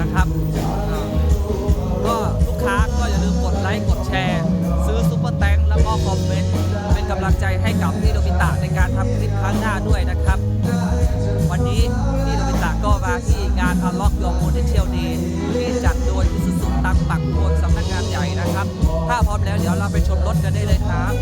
นะครับ ก็ลูกค้าก็อย่าลืมกดไลค์กดแชร์ ซื้อซุปเปอร์แตงแล้วก็คอมเมนต์เป็นกำลังใจให้กับพี่โรบิตะในการทำคลิปครั้งหน้าด้วยนะครับ วันนี้พี่โรบิตะก็มาที่งาน Unlock Your Potential Day ที่จัดโดย Isuzu ตังปักโคนสำนักงานใหญ่นะครับ ถ้าพร้อมแล้วเดี๋ยวเราไปชมรถกันได้เลยครับ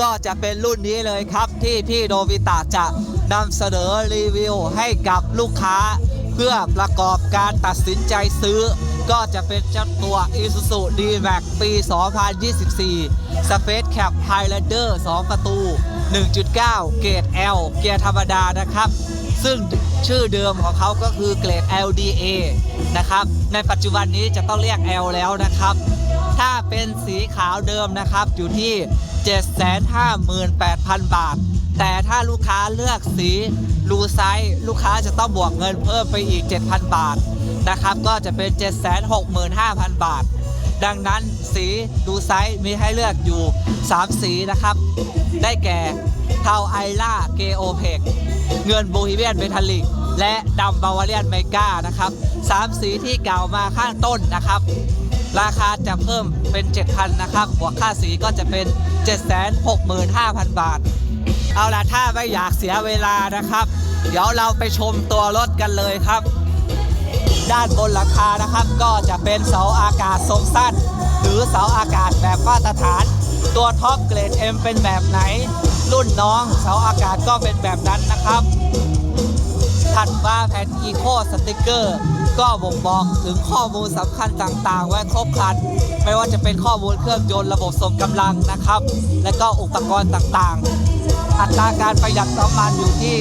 ก็จะเป็นรุ่นนี้เลยครับ ที่พี่โดวิตะจะนำเสนอรีวิวให้กับลูกค้า เพื่อประกอบการตัดสินใจซื้อ ก็จะเป็นเจ้าตัว Isuzu D-Max ปี 2024 Space Cap Highlander 2 ประตู 1.9 เกรด L เกียร์ธรรมดานะครับ ซึ่งชื่อเดิมของเขาก็คือเกรด LDA นะครับ ในปัจจุบันนี้จะต้องเรียก L แล้วนะครับ ถ้าเป็นสีขาวเดิมนะครับอยู่ที่ 758,000 บาท แต่ถ้าลูกค้าเลือกสีรูไซส์ลูกค้าจะต้องบวกเงินเพิ่มไปอีก 7,000 บาทนะครับก็จะเป็น 765,000 บาท ดังนั้นสีดูไซส์มีให้เลือกอยู่ 3 สีนะครับ ได้แก่เทาไอล่าเกโอเพกเงินโบฮีเวียนเมทัลลิก และดำบาวาเรียนไมกานะครับสามสีที่กล่าวมาข้างต้นนะครับ ราคาจะเพิ่มเป็น 7,000 นะครับบวกค่าสีก็จะเป็น 765,000 บาท เอาล่ะถ้าไม่อยากเสียเวลานะครับ เดี๋ยวเราไปชมตัวรถกันเลยครับ ด้านบนหลังคานะครับก็จะเป็นเสาอากาศทรงสั้น หรือเสาอากาศแบบมาตรฐาน ตัวท็อปเกรด M เป็นแบบไหน รุ่นน้องเสาอากาศก็เป็นแบบนั้นนะครับถัดมาแผ่นอีโคสติกเกอร์ ก็บ่งบอกถึงข้อมูลสำคัญต่างๆ ไว้ครบครัน ไม่ว่าจะเป็นข้อมูลเครื่องยนต์ระบบส่งกำลังนะครับ และก็อุปกรณ์ต่างๆ อัตราการประหยัดน้ำมันอยู่ที่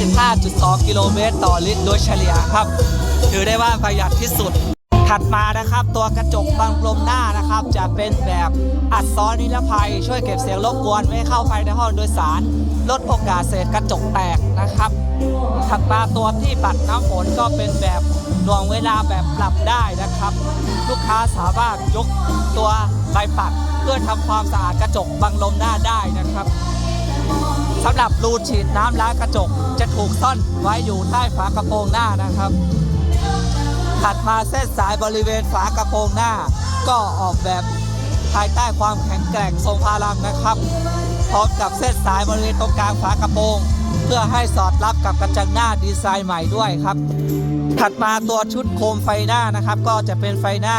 15.2 กิโลเมตรต่อลิตรโดยเฉลี่ยครับ ถือได้ว่าประหยัดที่สุด ถัดมานะครับ ตัวกระจกบานกลมหน้านะครับ จะเป็นแบบอัดซ้อนนิรภัย ช่วยเก็บเสียงรบกวนไม่ให้เข้าภายในห้องโดยสาร ลดโอกาสเศษกระจกแตกนะครับ ถัดมาตัวที่ปัดน้ำฝนก็เป็นแบบหน่วงเวลาแบบปรับได้นะครับ ลูกค้าสามารถยกตัวใบปัด เพื่อทำความสะอาดกระจกบังลมหน้าได้นะครับสำหรับรูฉีดน้ำล้างกระจกจะถูกซ่อนไว้อยู่ใต้ฝากระโปรงหน้านะครับ ถัดมาเส้นสายบริเวณฝากระโปรงหน้า ก็ออกแบบภายใต้ความแข็งแกร่งทรงพลังนะครับ พร้อมกับเส้นสายบริเวณตรงกลางฝากระโปรงพื่อให้สอดรับกับกระจังหน้าดีไซน์ใหม่ด้วยครับ ถัดมาตัวชุดโคมไฟหน้านะครับ ก็จะเป็นไฟหน้า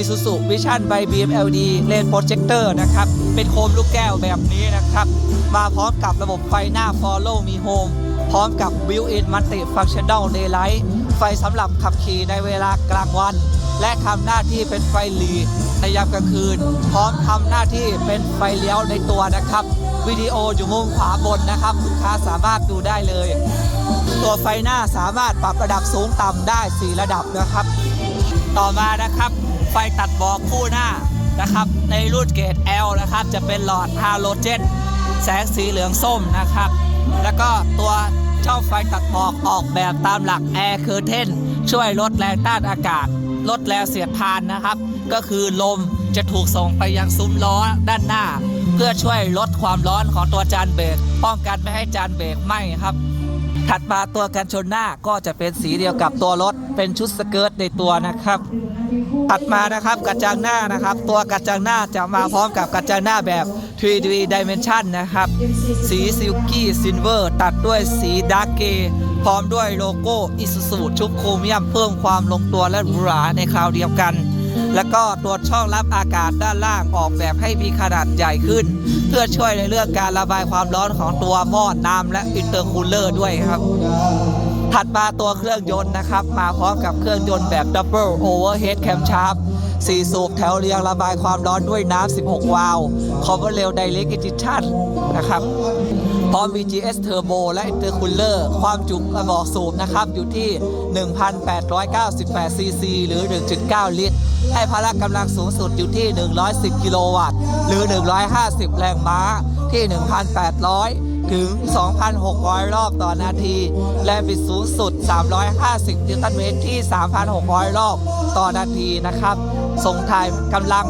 Isuzu Vision by BMLD Lane Projector นะครับ เป็นโคมลูกแก้วแบบนี้นะครับ มาพร้อมกับระบบไฟหน้า Follow Me Home พร้อมกับ Built-in Multi Functional Daylight ไฟสำหรับขับขี่ในเวลากลางวัน และทำหน้าที่เป็นไฟหลีในยามกลางคืน พร้อมทำหน้าที่เป็นไฟเลี้ยวในตัวนะครับ วิดีโออยู่มุมขวาบนนะครับลูกค้าสามารถดูได้เลย ตัวไฟหน้าสามารถปรับระดับสูงต่ำได้ 4 ระดับนะครับ ต่อมานะครับ ไฟตัดหมอกคู่หน้านะครับ ในรุ่นเกรด L นะครับ จะเป็นหลอดฮาโลเจนแสงสีเหลืองส้มนะครับ แล้วก็ตัว ช่องไฟตัดหมอกออกแบบตามหลักแอร์เคอร์เทนช่วยลดแรงต้านอากาศ ลดแรงเสียดทานนะครับ ก็คือลมจะถูกส่งไปยังซุ้มล้อด้านหน้า เพื่อช่วยลดความร้อนของตัวจานเบรกป้องกันไม่ให้จานเบรกไหม้ครับ ถัดมาตัวกันชนหน้าก็จะเป็นสีเดียวกับตัวรถ เป็นชุดสเกิร์ตในตัวนะครับ ถัดมานะครับกระจังหน้านะครับ ตัวกระจังหน้าจะมาพร้อมกับกระจังหน้าแบบ 3D Dimension นะครับ สีซิลกี้ซิลเวอร์ตัดด้วยสีดาร์กเกพร้อมด้วยโลโก้อิสุสุชุบโครเมียมเพิ่มความลงตัวและหรูหราในคราวเดียวกัน แล้วก็ตัวช่องรับอากาศด้านล่างออกแบบให้มีขนาดใหญ่ขึ้น เพื่อช่วยในเรื่องการระบายความร้อนของตัวหม้อน้ำและอินเตอร์คูลเลอร์ด้วยครับ ถัดมาตัวเครื่องยนต์นะครับ มาพร้อมกับเครื่องยนต์แบบ Double Overhead Camshaft 4สูบแถวเรียงระบายความร้อนด้วยน้ำ 16 วาล์วคอมเบอร์เรล Direct Injection นะครับ พร้อม VGS Turbo และ Intercooler ความจุกระบอกสูบนะครับ อยู่ที่ 1,898ซีซีหรือ 1.9 ลิตร ให้พละกำลังสูงสุดอยู่ที่ 110 กิโลวัตต์ หรือ 150 แรงม้าที่ 1,800 ถึง 2,600 รอบต่อนาทีแรงบิดสูงสุด 350 นิวตันเมตรที่ 3,600 รอบต่อนาทีนะครับ ส่งถ่ายกำลัง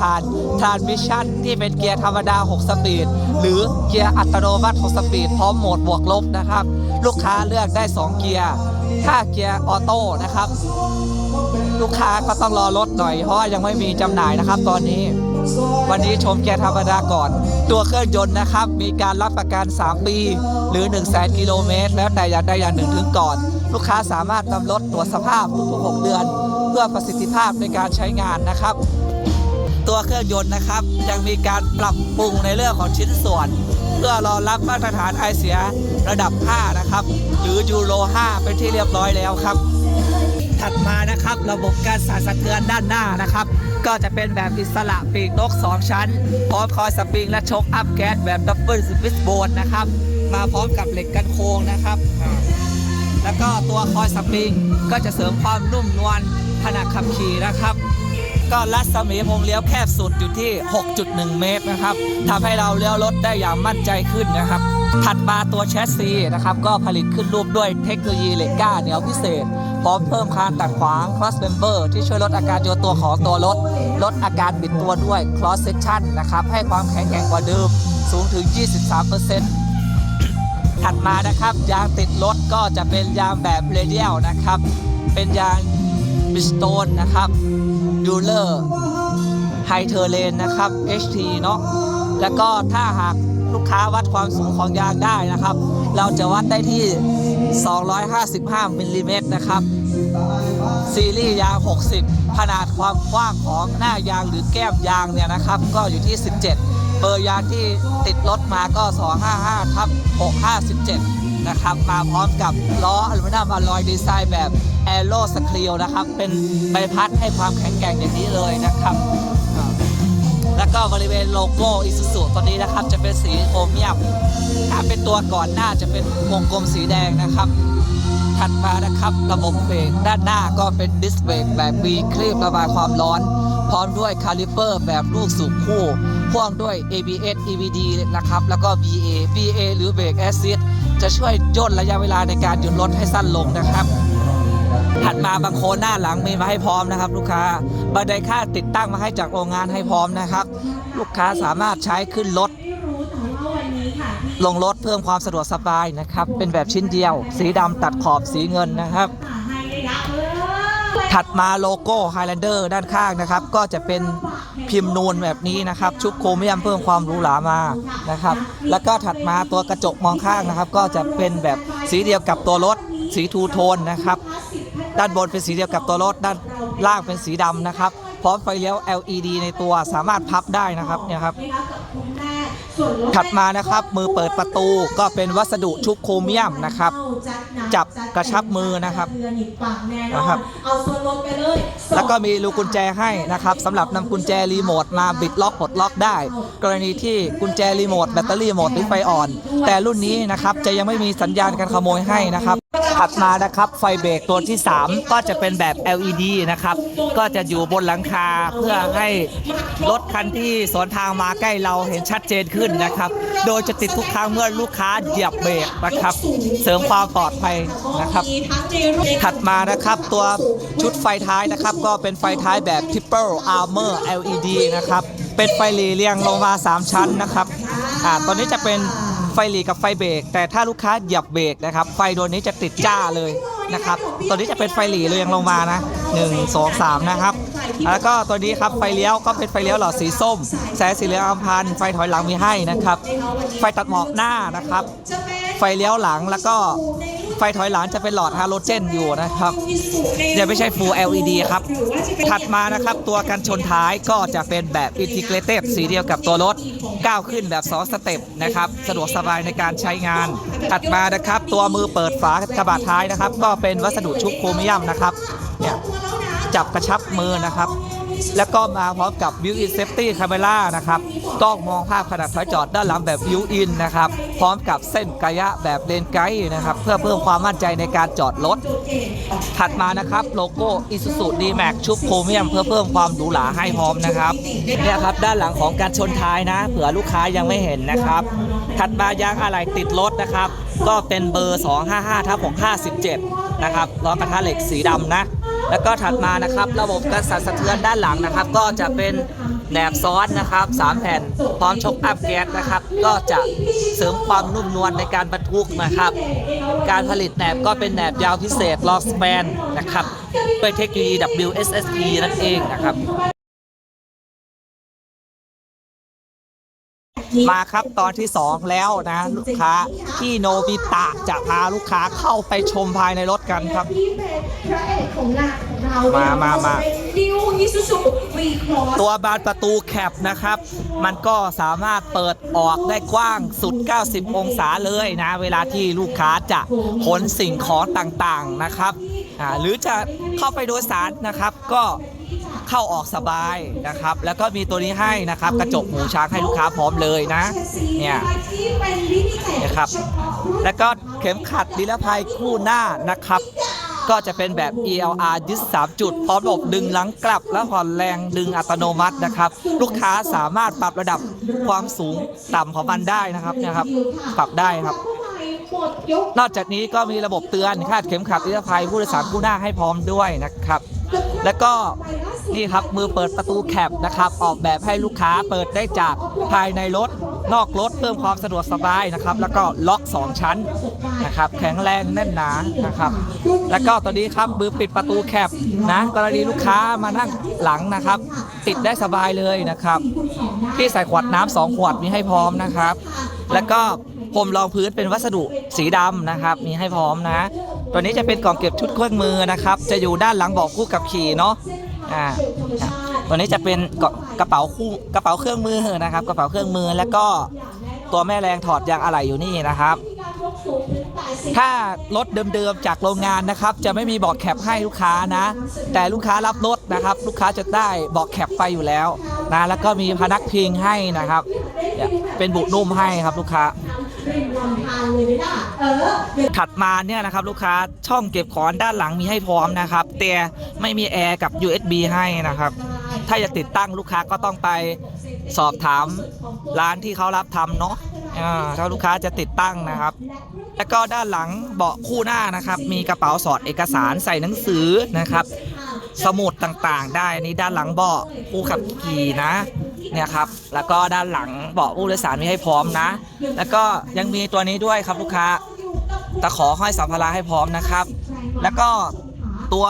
ผ่าน Transmission ที่เป็นเกียร์ธรรมดา 6 สปีด หรือเกียร์อัตโนมัติ 6 สปีด พร้อมโหมดบวกลบนะครับ ลูกค้าเลือกได้ 2 เกียร์ ถ้าเกียร์ออโต้นะครับ ลูกค้าก็ต้องรอรถหน่อยเพราะว่ายังไม่มีจำหน่ายนะครับ ตอนนี้ วันนี้ชมเกียร์ธรรมดาก่อน ตัวเครื่องยนต์นะครับ มีการรับประกัน 3 ปี หรือ 1 0 0 0 0 0กิโลเมตร แล้วแต่อย่างใดอย่างหนึ่งถึงก่อน ลูกค้าสามารถนำรถตรวจสภาพทุกๆ6เดือน เพื่อประสิทธิภาพในการใช้งานนะครับ ตัวเครื่องยนต์นะครับ ยังมีการปรับปรุงในเรื่องของชิ้นส่วน เพื่อรองรับมาตรฐานไอเสียระดับ 5 นะครับ หรือยูโร 5 เป็นที่เรียบร้อยแล้วครับ ถัดมานะครับ ระบบการสั่นสะเทือนด้านหน้านะครับ ก็จะเป็นแบบอิสระปีกนก 2 ชั้น พร้อมคอยสปริงและชกอัพแก๊สแบบดับเบิลสวิสโบนนะครับ มาพร้อมกับเหล็กกันโค้งนะครับ แล้วก็ตัวคอยสปริงก็จะเสริมความนุ่มนวลขณะขับขี่นะครับ ก็รัศมีวงเลี้ยวแคบสุดอยู่ที่ 6.1 เมตรนะครับทำให้เราเลี้ยวรถได้อย่างมั่นใจขึ้นนะครับ ถัดมาตัวแชสซีนะครับก็ผลิตขึ้นรูปด้วยเทคโนโลยีเหล็กก้าเหนียวพิเศษ พร้อมเพิ่มคานตัดขวาง cross member ที่ช่วยลดอาการโยตัวของตัวรถ ลดอาการบิดตัวด้วย cross section นะครับให้ความแข็งแกร่งกว่าเดิมสูงถึง 23%ถัดมานะครับยางติดรถก็จะเป็นยางแบบเรเดียลนะครับ เป็นยางบิสโตนนะครับ ดูเลอร์ไฮเทอร์เลนนะครับ HT เนาะแล้วก็ถ้าหากลูกค้าวัดความสูงของยางได้นะครับ เราจะวัดได้ที่ 255มิลลิเมตรนะครับ ซีรีส์ยาง 60 ขนาดความกว้างของหน้ายางหรือแก้มยางเนี่ยนะครับ ก็อยู่ที่ 17 เบอร์ยางที่ติดรถมาก็ 255ทับ657 นะครับ มาพร้อมกับล้ออลูมิเนียมอลลอยดีไซน์แบบ แอโรสคลีลนะครับ เป็นใบพัดให้ความแข็งแกร่งอย่างนี้เลยนะครับ แล้วก็บริเวณโลโก้อิซูซุตัวนี้นะครับ จะเป็นสีโครเมียม ถ้าเป็นตัวก่อนหน้าจะเป็นวงกลมสีแดงนะครับ ถัดมานะครับระบบเบรกด้านหน้าก็เป็นดิสเบรกแบบมีคลีประบายความร้อน พร้อมด้วยคาลิเปอร์แบบลูกสูบคู่พ่วงด้วย ABS EBD นะครับ แล้วก็ BA BA หรือเบรกแอซิดจะช่วยย่นระยะเวลาในการหยุดรถให้สั้นลงนะครับ ถัดมาบางโคนหน้าหลังมีมาให้พร้อมนะครับ ลูกค้าบันไดค่าติดตั้งมาให้จากโรงงานให้พร้อมนะครับ ลูกค้าสามารถใช้ขึ้นรถลงรถเพิ่มความสะดวกสบายนะครับ เป็นแบบชิ้นเดียว สีดำตัดขอบสีเงินนะครับ ถัดมาโลโก้ Highlander ด้านข้างนะครับ ก็จะเป็นพิมพ์นูนแบบนี้นะครับ ชุบโครเมียมเพิ่มความหรูหรามานะครับ แล้วก็ถัดมาตัวกระจกมองข้างนะครับ ก็จะเป็นแบบสีเดียวกับตัวรถสีทูโทนนะครับ ด้านบนเป็นสีเดียวกับตัวรถด้านล่างเป็นสีดำนะครับ พร้อมไฟเลี้ยว LED ในตัวสามารถพับได้นะครับเนี่ยครับถัดมานะครับมือเปิดประตูก็เป็นวัสดุชุบโครเมียมนะครับ จับกระชับมือนะครับนะครับแล้วก็มีลูกกุญแจให้นะครับสำหรับนำกุญแจรีโมทมาบิดล็อกปลดล็อกได้ กรณีที่กุญแจรีโมทแบตเตอรี่หมดหรือไฟอ่อน แต่รุ่นนี้นะครับจะยังไม่มีสัญญาณการขโมยให้นะครับ ถัดมานะครับไฟเบรกตัวที่ 3 ก็จะเป็นแบบ LED นะครับ ก็จะอยู่บนหลังคาเพื่อให้รถคันที่สวนทางมาใกล้เราเห็นชัดเจนขึ้นนะครับ โดยจะติดทุกครั้งเมื่อลูกค้าเหยียบเบรกนะครับ เสริมความปลอดภัยนะครับ ถัดมานะครับตัวชุดไฟท้ายนะครับ ก็เป็นไฟท้ายแบบ Triple Armor LED นะครับ เป็นไฟหลีเรียงลงมา 3 ชั้นนะครับอ่าตัวนี้จะเป็น ไฟหลีกับไฟเบรกแต่ถ้าลูกค้าเหยียบเบรกนะครับไฟดวงนี้จะติดจ้าเลยนะครับตัวนี้จะเป็นไฟหลีเรียงลงมานะ 1 2 3 นะครับ แล้วก็ตัวนี้ครับไฟเลี้ยวก็เป็นไฟเลี้ยวหลอดสีส้ม แสงสีเหลืองอัมพันไฟถอยหลังมีให้นะครับ ไฟตัดหมอกหน้านะครับ ไฟเลี้ยวหลังแล้วก็ ไฟถอยหลังจะเป็นหลอดฮาโลเจนอยู่นะครับยังไม่ใช่ Full LED ครับ ถัดมานะครับตัวกันชนท้ายก็จะเป็นแบบ Integrated สีเดียวกับตัวรถก้าวขึ้นแบบ2สเต็ปนะครับสะดวกสบายในการใช้งาน ถัดมานะครับ ตัวมือเปิดฝากระบะท้ายนะครับ ก็เป็นวัสดุชุบโครเมียมนะครับเนี่ยจับกระชับมือนะครับ แล้วก็มาพร้อมกับ Built-in Safety Camera นะครับกล้องมองภาพขณะถอยจอดด้านหลังแบบ Built-in นะครับ พร้อมกับเส้นกายะแบบเลนไกด์นะครับ เพื่อเพิ่มความมั่นใจในการจอดรถ ถัดมานะครับโลโก้ Isuzu D-Max ชุบโครเมียมเพื่อเพิ่มความหรูหราให้พร้อมนะครับเนี่ยครับด้านหลังของการชนท้ายนะ เผื่อลูกค้ายังไม่เห็นนะครับ ถัดมายางอะไหล่ติดรถนะครับ ก็เป็นเบอร์ 255ทับ657 นะครับล้อกระทะเหล็กสีดำนะ แล้วก็ถัดมานะครับ ระบบการสั่นสะเทือนด้านหลังนะครับ ก็จะเป็นแหนบซ้อนนะครับ3แผ่นพร้อมชกอัพแก๊สนะครับ ก็จะเสริมความนุ่มนวลในการบรรทุกนะครับ การผลิตแหนบก็เป็นแหนบยาวพิเศษลอสแปนนะครับด้วยเทคโนโลยี WSSP นั่นเองนะครับ มาครับตอนที่ 2 แล้วนะลูกค้าที่โนบิตะจะพาลูกค้าเข้าไปชมภายในรถกันครับที่เป็นพระเอกของงานของเรามามามาดิวอิซูซุวีครอสตัวบานประตูแคปนะครับ มันก็สามารถเปิดออกได้กว้างสุด 90 องศาเลยนะ เวลาที่ลูกค้าจะขนสิ่งของต่างๆนะครับอ่าหรือจะเข้าไปโดยสารนะครับก็ เข้าออกสบายนะครับ แล้วก็มีตัวนี้ให้นะครับ กระจกหูช้างให้ลูกค้าพร้อมเลยนะ เนี่ยนะครับ แล้วก็เข็มขัดนิรภัยคู่หน้านะครับ ก็จะเป็นแบบ ELR ยึด3จุด พร้อมระบบดึงหลังกลับ และผ่อนแรงดึงอัตโนมัตินะครับ ลูกค้าสามารถปรับระดับความสูงต่ำของมันได้นะครับนี่ยครับ ปรับได้ครับนอกจากนี้ก็มีระบบเตือนคาดเข็มขัดนิรภัยผู้โดยสารคู่หน้าให้พร้อมด้วยนะครับ แล้วก็นี่ครับมือเปิดประตูแคปนะครับ ออกแบบให้ลูกค้าเปิดได้จากภายในรถ นอกรถเพิ่มความสะดวกสบายนะครับ แล้วก็ล็อก 2 ชั้นนะครับ แข็งแรงแน่นหนานะครับ แล้วก็ตัวนี้ครับมือปิดประตูแคปนะกรณีลูกค้ามานั่งหลังนะครับ ติดได้สบายเลยนะครับ ที่ใส่ขวดน้ำสองขวดมีให้พร้อมนะครับ แล้วก็พรมรองพื้นเป็นวัสดุสีดำนะครับ มีให้พร้อมนะ ตัวนี้จะเป็นกล่องเก็บชุดเครื่องมือนะครับ จะอยู่ด้านหลังเบอกคู่กับขี่เนาะอ่าอะตัวนี้จะเป็นกระกระเป๋าคู่กระเป๋าเครื่องมือนะครับ กระเป๋าเครื่องมือแล้วก็ตัวแม่แรงถอดยางอะไหล่อยู่นี่นะครับ ถ้ารถเดิมๆจากโรงงานนะครับ จะไม่มีเบอกแคปให้ลูกค้านะ แต่ลูกค้ารับรถนะครับ ลูกค้าจะได้เบอกแคปไปอยู่แล้วนะแล้วก็มีพนักพิงให้นะครับเนี่ยเป็นบุนุ่มให้ครับลูกค้า ลำพานเลยไม่ได้เออเดี๋ยวถัดมาเนี่ยนะครับลูกค้าช่องเก็บของด้านหลังมีให้พร้อมนะครับแต่ไม่มีแอร์กับ USB ให้นะครับ ถ้าจะติดตั้งลูกค้าก็ต้องไปสอบถามร้านที่เขารับทำเนาะอ่าถ้าลูกค้าจะติดตั้งนะครับ แล้วก็ด้านหลังเบาะคู่หน้านะครับ มีกระเป๋าสอดเอกสารใส่หนังสือนะครับ สมุดต่างๆ ได้อันนี้ด้านหลังเบาะผู้ขับขี่นะ เนี่ยครับ แล้วก็ด้านหลังเบาะผู้โดยสารมีให้พร้อมนะ แล้วก็ยังมีตัวนี้ด้วยครับลูกค้าตะขอห้อยสัมภาระให้พร้อมนะครับ แล้วก็ตัว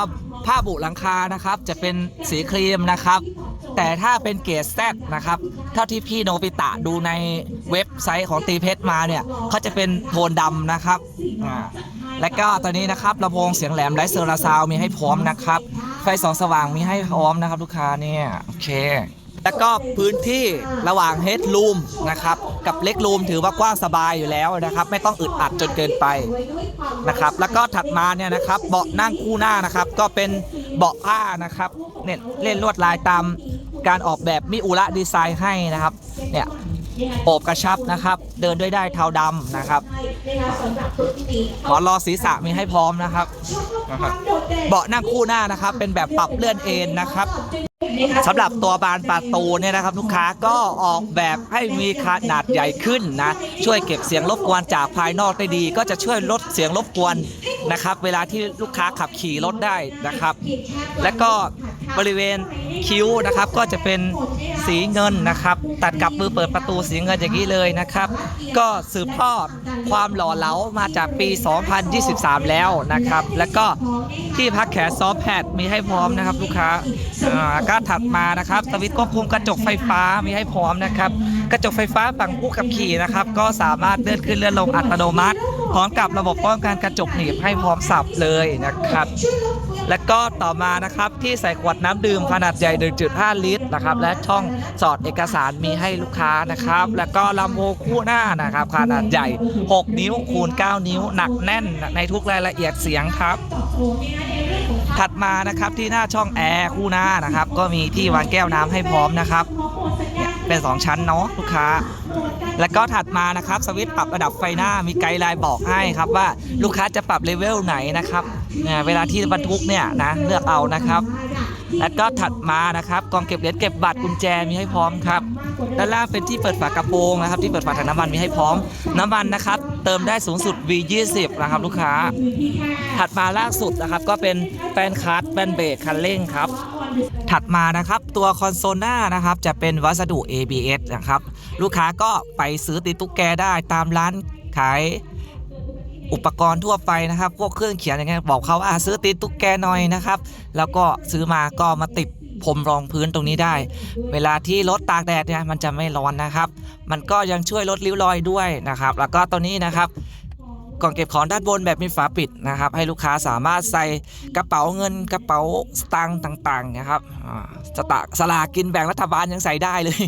ผ้าบุหลังคานะครับ จะเป็นสีครีมนะครับ แต่ถ้าเป็นเกรด Z นะครับ เท่าที่พี่โนบิตะดูในเว็บไซต์ของตีเพชรมาเนี่ยเขาจะเป็นโทนดำนะครับอ่าและก็ตอนนี้นะครับลำโพงเสียงแหลมไลท์เซอร์ราซาวมีให้พร้อมนะครับ ไฟสองสว่างมีให้พร้อมนะครับลูกค้าเนี่ยโอเค แล้วก็พื้นที่ระหว่างเฮดรูมนะครับกับเล็กรูมถือว่ากว้างสบายอยู่แล้วนะครับไม่ต้องอึดอัดจนเกินไปนะครับแล้วก็ถัดมาเนี่ยนะครับเบาะนั่งคู่หน้านะครับก็เป็นเบาะผ้านะครับเนี่ยเล่นลวดลายตามการออกแบบมิอุระดีไซน์ให้นะครับเนี่ยโอบกระชับนะครับ เดินด้วยได้เทาดำนะครับหมอนรอศีรษะมีให้พร้อมนะครับ เบาะนั่งคู่หน้านะครับ เป็นแบบปรับเลื่อนเอนนะครับ สำหรับตัวบานประตูเนี่ยนะครับลูกค้าก็ออกแบบให้มีขนาดใหญ่ขึ้นนะช่วยเก็บเสียงรบกวนจากภายนอกได้ดี ก็จะช่วยลดเสียงรบกวนนะครับ เวลาที่ลูกค้าขับขี่รถได้นะครับ และก็ บริเวณคิ้วนะครับ ก็จะเป็นสีเงินนะครับ ตัดกับมือเปิดประตูสีเงินอย่างนี้เลยนะครับ ก็สืบทอดความหล่อเหลามาจากปี 2023 แล้วนะครับ แล้วก็ที่พักแขนซอฟแพดมีให้พร้อมนะครับ ลูกค้าอาก็ถัดมานะครับสวิตช์ควบคุมกระจกไฟฟ้ามีให้พร้อมนะครับ กระจกไฟฟ้าฝั่งผู้ขับขี่นะครับ ก็สามารถเลื่อนขึ้นเลื่อนลงอัตโนมัติ พร้อมกับระบบป้องกันกระจกหนีบให้พร้อมสับเลยนะครับ และก็ต่อมานะครับที่ใส่ขวดน้ำดื่มขนาดใหญ่ 1.5 ลิตรนะครับ และช่องสอดเอกสารมีให้ลูกค้านะครับ แล้วก็ลำโพงคู่หน้านะครับขนาดใหญ่ 6 นิ้วคูณ 9 นิ้ว หนักแน่นในทุกรายละเอียดเสียงครับถัดมานะครับที่หน้าช่องแอร์คู่หน้านะครับ ก็มีที่วางแก้วน้ำให้พร้อมนะครับ เป็น 2 ชั้นเนาะลูกค้า แล้วก็ถัดมานะครับสวิตช์ปรับระดับไฟหน้ามีไกด์ไลน์บอกให้ครับว่าลูกค้าจะปรับเลเวลไหนนะครับเนี่ยเวลาที่บรรทุกเนี่ยนะเลือกเอานะครับ แล้วก็ถัดมานะครับกองเก็บเหรียญเก็บบัตรกุญแจมีให้พร้อมครับด้านล่างเป็นที่เปิดฝากระโปรงนะครับ ที่เปิดฝาถังน้ำมันมีให้พร้อมน้ำมันนะครับ เติมได้สูงสุด V20 นะครับลูกค้า ถัดมาล่าสุดนะครับก็เป็นแปนคลัตช์แปนเบรกคันเร่งครับ ถัดมานะครับตัวคอนโซลหน้านะครับจะเป็นวัสดุ ABS นะครับ ลูกค้าก็ไปซื้อติดตุ๊กแกได้ตามร้านขายอุปกรณ์ทั่วไปนะครับ พวกเครื่องเขียนอย่างเงี้ยบอกเขาว่าอะซื้อติดตุ๊กแกหน่อยนะครับ แล้วก็ซื้อมาก็มาติด พรมรองพื้นตรงนี้ได้ เวลาที่รถตากแดดเนี่ยมันจะไม่ร้อนนะครับ มันก็ยังช่วยลดริ้วรอยด้วยนะครับ แล้วก็ตัวนี้นะครับ กล่องเก็บของด้านบนแบบมีฝาปิดนะครับ ให้ลูกค้าสามารถใส่กระเป๋าเงินกระเป๋าสตางค์ต่างๆนะครับสตาสลากกินแบ่งรัฐบาลยังใส่ได้เลย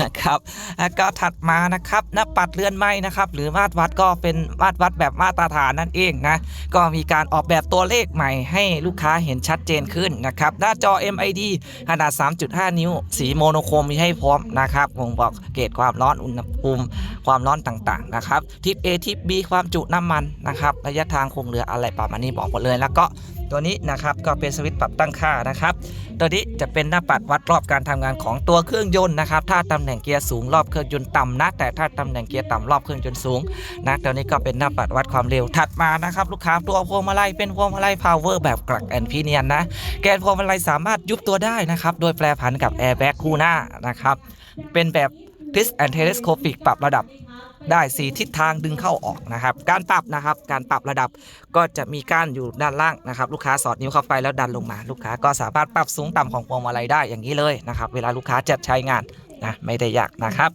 นะครับแล้วก็ถัดมานะครับหน้าปัดเลื่อนไม้นะครับ หรือมาตรวัดก็เป็นมาตรวัดแบบมาตรฐานนั่นเองนะก็มีการออกแบบตัวเลขใหม่ให้ลูกค้าเห็นชัดเจนขึ้นนะครับหน้าจอ MID ขนาด 3.5 นิ้ว สีโมโนโครมมีให้พร้อมนะครับผมบอกเกจความร้อนอุณหภูมิความร้อนต่างๆนะครับทิป A ทิป B ความจุน้้ำมันนะครับระยะทางคงเหลืออะไรประมาณนี้บอกหมดเลย แล้วก็ตัวนี้นะครับก็เป็นสวิตช์ปรับตั้งค่านะครับ ตัวนี้จะเป็นหน้าปัดวัดรอบการทำงานของตัวเครื่องยนต์นะครับ ถ้าตำแหน่งเกียร์สูงรอบเครื่องยนต์ต่ำนะ แต่ถ้าตำแหน่งเกียร์ต่ำรอบเครื่องยนต์สูงนะตัวนี้ก็เป็นหน้าปัดวัดความเร็วถัดมานะครับลูกค้าตัวพวงมาลัยเป็นพวงมาลัย power แบบกลักแอนพีเนียนนะแกนพวงมาลัยสามารถยุบตัวได้นะครับโดยแปรผันกับแอร์แบ็กคู่หน้านะครับเป็นแบบ twist and telescopic ปรับระดับ ได้สีทิศทางดึงเข้าออกนะครับ การปรับนะครับการปรับระดับก็จะมีก้านอยู่ด้านล่างนะครับลูกค้าสอดนิ้วเข้าไปแล้วดันลงมา ลูกค้าก็สามารถปรับสูงต่ำของพวงมาลัยได้อย่างนี้เลยนะครับเวลาลูกค้าจะใช้งานนะไม่ได้ยากนะครับ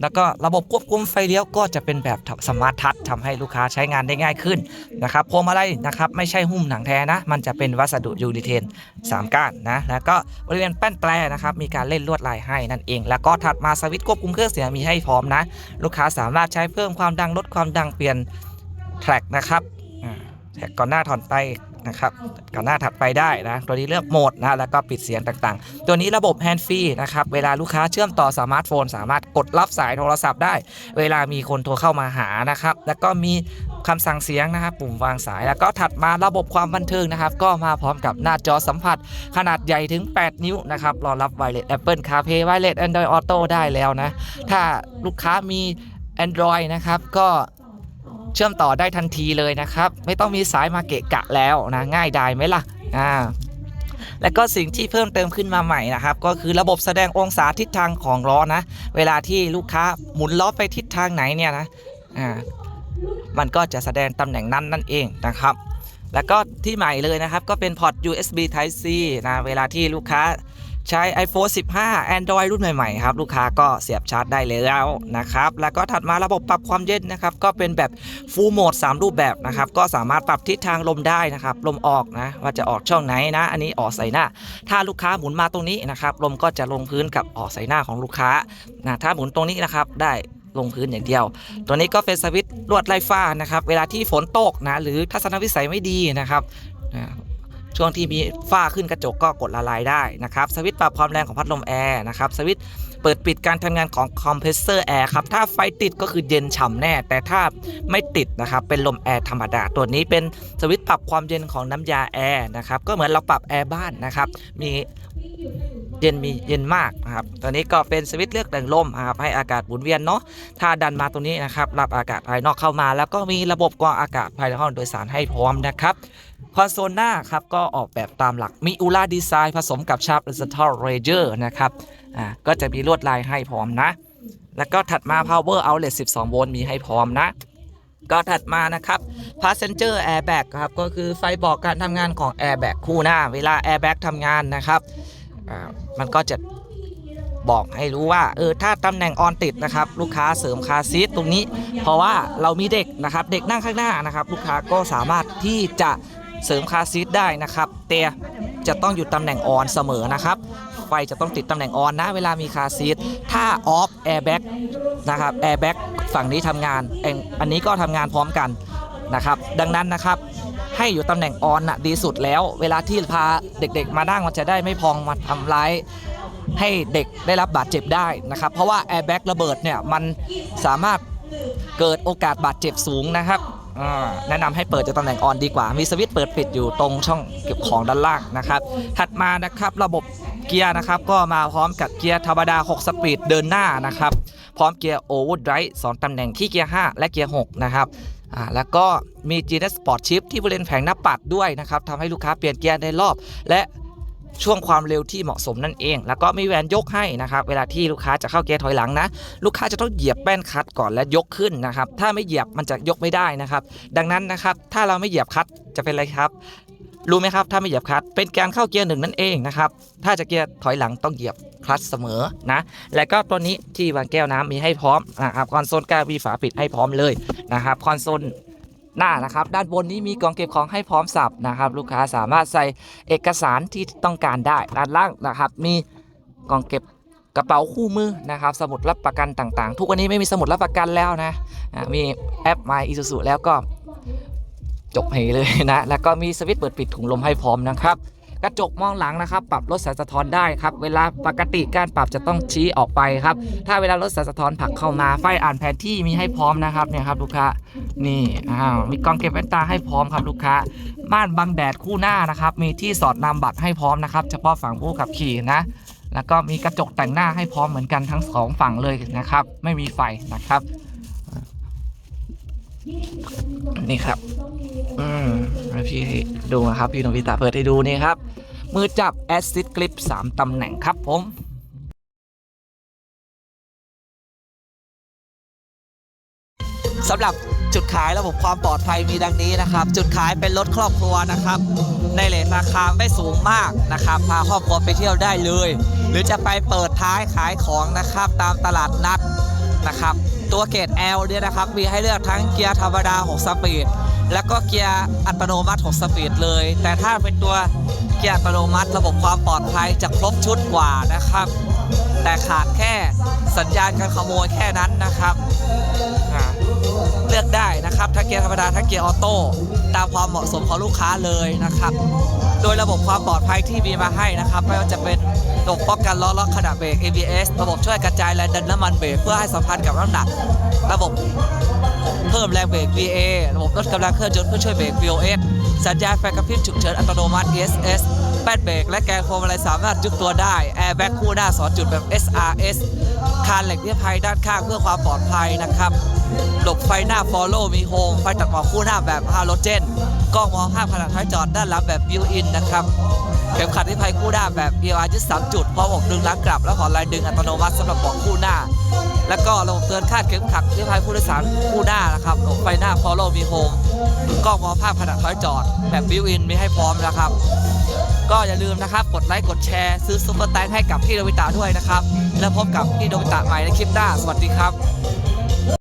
แล้วก็ระบบควบคุมไฟเลี้ยวก็จะเป็นแบบสมาร์ททัชทำให้ลูกค้าใช้งานได้ง่ายขึ้นนะครับพวงมาลัยนะครับไม่ใช่หุ้มหนังแท้นะ มันจะเป็นวัสดุยูริเทน 3 ก้านนะแล้วก็บริเวณแป้นแตรนะครับมีการเล่นลวดลายให้นั่นเอง แล้วก็ถัดมาสวิตช์ควบคุมเครื่องเสียงมีให้พร้อมนะ ลูกค้าสามารถใช้เพิ่มความดังลดความดังเปลี่ยนแทร็กนะครับแทร็กก่อนหน้าถอนไป นะครับก่อนหน้าถัดไปได้นะตัวนี้เลือกโหมดนะแล้วก็ปิดเสียงต่างๆ ตัวนี้ระบบแฮนด์ฟรีนะครับเวลาลูกค้าเชื่อมต่อสมาร์ทโฟน สามารถกดรับสายโทรศัพท์ได้ เวลามีคนโทรเข้ามาหานะครับแล้วก็มีคำสั่งเสียงนะครับปุ่มวางสายแล้วก็ถัดมาระบบความบันเทิงนะครับ ก็มาพร้อมกับหน้าจอสัมผัส ขนาดใหญ่ถึง 8 นิ้วนะครับรองรับ Wireless Apple CarPlay Wireless Android Auto ได้แล้วนะ ถ้าลูกค้ามี Android นะครับ ก็ เชื่อมต่อได้ทันทีเลยนะครับ ไม่ต้องมีสายมาเกะกะแล้วนะง่ายดายไหมล่ะอ่าและก็สิ่งที่เพิ่มเติมขึ้นมาใหม่นะครับ ก็คือระบบแสดงองศาทิศทางของล้อนะ เวลาที่ลูกค้าหมุนล้อไปทิศทางไหนเนี่ยนะอ่ามันก็จะแสดงตำแหน่งนั้นนั่นเองนะครับ แล้วก็ที่ใหม่เลยนะครับก็เป็นพอร์ต USB Type C นะเวลาที่ลูกค้า ใช้ iPhone 15 Android รุ่นใหม่ ๆ ครับ ลูกค้าก็เสียบชาร์จได้แล้วนะครับ แล้วก็ถัดมาระบบปรับความเย็นนะครับ ก็เป็นแบบ Full Mode 3 รูปแบบนะครับ ก็สามารถปรับทิศทางลมได้นะครับ ลมออกนะ ว่าจะออกช่องไหนนะ อันนี้ออกใส่หน้า ถ้าลูกค้าหมุนมาตรงนี้นะครับ ลมก็จะลงพื้นกับออกใส่หน้าของลูกค้านะถ้าหมุนตรงนี้นะครับได้ลงพื้นอย่างเดียว ตัวนี้ก็เป็นสวิตช์ลวดไล่ฟ้านะครับ เวลาที่ฝนตกนะ หรือทัศนวิสัยไม่ดีนะครับ ช่วงที่มีฝ้าขึ้นกระจกก็กดละลายได้นะครับสวิตช์ปรับความแรงของพัดลมแอร์นะครับสวิตช์เปิดปิดการทำงานของคอมเพรสเซอร์แอร์ครับถ้าไฟติดก็คือเย็นฉ่ำแน่ แต่ถ้าไม่ติดนะครับเป็นลมแอร์ธรรมดา ตัวนี้เป็นสวิตช์ปรับความเย็นของน้ำยาแอร์นะครับก็เหมือนเราปรับแอร์บ้านนะครับมีเย็นมีเย็นมากนะครับตัวนี้ก็เป็นสวิตช์เลือกแต่งลมนะครับให้อากาศหมุนเวียนเนาะ ถ้าดันมาตรงนี้นะครับรับอากาศภายนอกเข้ามา แล้วก็มีระบบกรองอากาศภายในห้องโดยสารให้พร้อมนะครับ คอนโซลหน้าครับก็ออกแบบตามหลักมีอูล่าดีไซน์ผสมกับชาร์ปอินสตอลเรเจอร์นะครับอ่าก็จะมีลวดลายให้พร้อมนะ แล้วก็ถัดมา power outlet 12 โวลต์มีให้พร้อมนะ ก็ถัดมานะครับ passenger airbag ครับก็คือไฟบอกการทำงานของ airbag คู่หน้า เวลา airbag ทำงานนะครับอ่ามันก็จะบอกให้รู้ว่าเออถ้าตำแหน่งออนติดนะครับ ลูกค้าเสริมคาซีทตรงนี้ เพราะว่าเรามีเด็กนะครับ เด็กนั่งข้างหน้านะครับ ลูกค้าก็สามารถที่จะ เสริมคาร์ซีทได้นะครับแต่จะต้องอยู่ตำแหน่งออนเสมอนะครับ ไฟจะต้องติดตำแหน่งออนนะ เวลามีคาร์ซีทถ้าออฟแอร์แบ็กนะครับแอร์แบ็กฝั่งนี้ทำงานองอันนี้ก็ทำงานพร้อมกันนะครับ ดังนั้นนะครับให้อยู่ตำแหน่งออนนะดีสุดแล้ว เวลาที่พาเด็กๆ มานั่งมันจะได้ไม่พองมาทำร้ายให้เด็กได้รับบาดเจ็บได้นะครับ เพราะว่าแอร์แบ็กระเบิดเนี่ยมันสามารถเกิดโอกาสบาดเจ็บสูงนะครับ อ่าแนะนำให้เปิดจากตำแหน่งออนดีกว่า มีสวิตช์เปิดปิดอยู่ตรงช่องเก็บของด้านล่างนะครับ ถัดมานะครับระบบเกียร์นะครับก็มาพร้อมกับเกียร์ธรรมดา 6 สปีดเดินหน้านะครับพร้อมเกียร์โอเวอร์ไดรฟ์สองตำแหน่งที่เกียร์ 5 และเกียร์ 6 นะครับอ่าแล้วก็มี g n s Sport Shift ที่บริเวณแผงหน้าปัดด้วยนะครับทำให้ลูกค้าเปลี่ยนเกียร์ในรอบ และ ช่วงความเร็วที่เหมาะสมนั่นเอง แล้วก็มีแหวนยกให้นะครับ เวลาที่ลูกค้าจะเข้าเกียร์ถอยหลังนะ ลูกค้าจะต้องเหยียบแป้นคัตก่อนและยกขึ้นนะครับ ถ้าไม่เหยียบมันจะยกไม่ได้นะครับ ดังนั้นนะครับ ถ้าเราไม่เหยียบคัตจะเป็นอะไรครับรู้ไหมครับ ถ้าไม่เหยียบคลัตช์เป็นการเข้าเกียร์หนึ่งนั่นเองนะครับ ถ้าจะเกียร์ถอยหลังต้องเหยียบคลัตช์เสมอนะ และก็ตัวนี้ที่วางแก้วน้ำมีให้พร้อมนะครับคอนโซลแก้วมีฝาปิดให้พร้อมเลยนะครับคอนโซล หน้านะครับ ด้านบนนี้มีกล่องเก็บของให้พร้อมสับนะครับ ลูกค้าสามารถใส่เอกสารที่ต้องการได้ ด้านล่างนะครับ มีกล่องเก็บกระเป๋าคู่มือนะครับ สมุดรับประกันต่างๆ ทุกวันนี้ไม่มีสมุดรับประกันแล้วนะมีแอป My Isuzu แล้วก็จบให้เลยนะ แล้วก็มีสวิตช์เปิดปิดถุงลมให้พร้อมนะครับ กระจกมองหลังนะครับ ปรับลดแสงสะท้อนได้ครับ เวลาปกติการปรับจะต้องชี้ออกไปครับ ถ้าเวลาลดแสงสะท้อนผลักเข้ามา ไฟอ่านแผนที่มีให้พร้อมนะครับเนี่ยครับลูกค้า นี่อ้าวมีกล้องเก็บแว่นตาให้พร้อมครับลูกค้า ม่านบังแดดคู่หน้านะครับ มีที่สอดนาบัตรให้พร้อมนะครับ เฉพาะฝั่งผู้ขับขี่นะแล้วก็มีกระจกแต่งหน้าให้พร้อมเหมือนกันทั้งสองฝั่งเลยนะครับ ไม่มีไฟนะครับ นี่ครับ อืมพี่ดูนะครับ พี่โนบิตะเปิดให้ดูนี่ครับ มือจับ Assist Grip 3ตำแหน่งครับผมสำหรับจุดขายระบบความปลอดภัยมีดังนี้นะครับ จุดขายเป็นรถครอบครัวนะครับ ในเลทราคาไม่สูงมากนะครับ พาครอบครัวไปเที่ยวได้เลย หรือจะไปเปิดท้ายขายของนะครับ ตามตลาดนัดนะครับ ตัวเกรด L เนี่ยนะครับ มีให้เลือกทั้งเกียร์ธรรมดา 6 สปีด แล้วก็เกียร์อัตโนมัติ 6 สปีดเลย แต่ถ้าเป็นตัวเกียร์อัตโนมัติระบบความปลอดภัยจะครบชุดกว่านะครับ แต่ขาดแค่สัญญาณการขโมยแค่นั้นนะครับ อ่าเลือกได้นะครับทั้งเกียร์ธรรมดาทั้งเกียร์ออโต้ตามความเหมาะสมของลูกค้าเลยนะครับโดยระบบความปลอดภัยที่มีมาให้นะครับไม่ว่าจะเป็นระบบป้องกันล้อล็อกขณะเบรก ABS ระบบช่วยกระจายแรงดันน้ำมันเบรกเพื่อให้สัมพันธ์กับน้ำหนัก ระบบเพิ่มแรงเบรก VA ระบบลดกำลังเครื่องยนต์เพื่อช่วยเบรก VOS สัญญาณไฟกระพริบฉุกเฉินอัตโนมัติ ESS แป้นเบรกและแกนพวงมาลัยสามารถยุบตัวได้แอร์แบ็กคู่หน้าสอนจุดแบบ SRS คานเหล็กนิรภัยด้านข้างเพื่อความปลอดภัยนะครับหลบไฟหน้า Follow มีโฮมไฟตัดหมอกคู่หน้าแบบฮาโลเจนกล้องมองภาพขนาดท้ายจอดด้านหลังแบบบิวอินนะครับเข็มขัดนิรภัยคู่หน้าแบบ ER ยึด3จุดพร้อมอกดึงล้างกลับ และขอลายดึงอัตโนมัติสำหรับเบอกคู่หน้า แล้วก็ระบบเตือนคาดเข็มขัดนิรภัยผู้โดยสารคู่หน้านะครับหลบไฟหน้า Follow มีโฮมกล้องมองภาพขนาดท้ายจอด แบบบิวอินมีให้พร้อมนะครับ ก็อย่าลืมนะครับ กดไลค์กดแชร์ซื้อซุปเปอร์แตงให้กับพี่โดวิตาด้วยนะครับ แล้วพบกับพี่โดวิตาใหม่ในคลิปหน้า สวัสดีครับ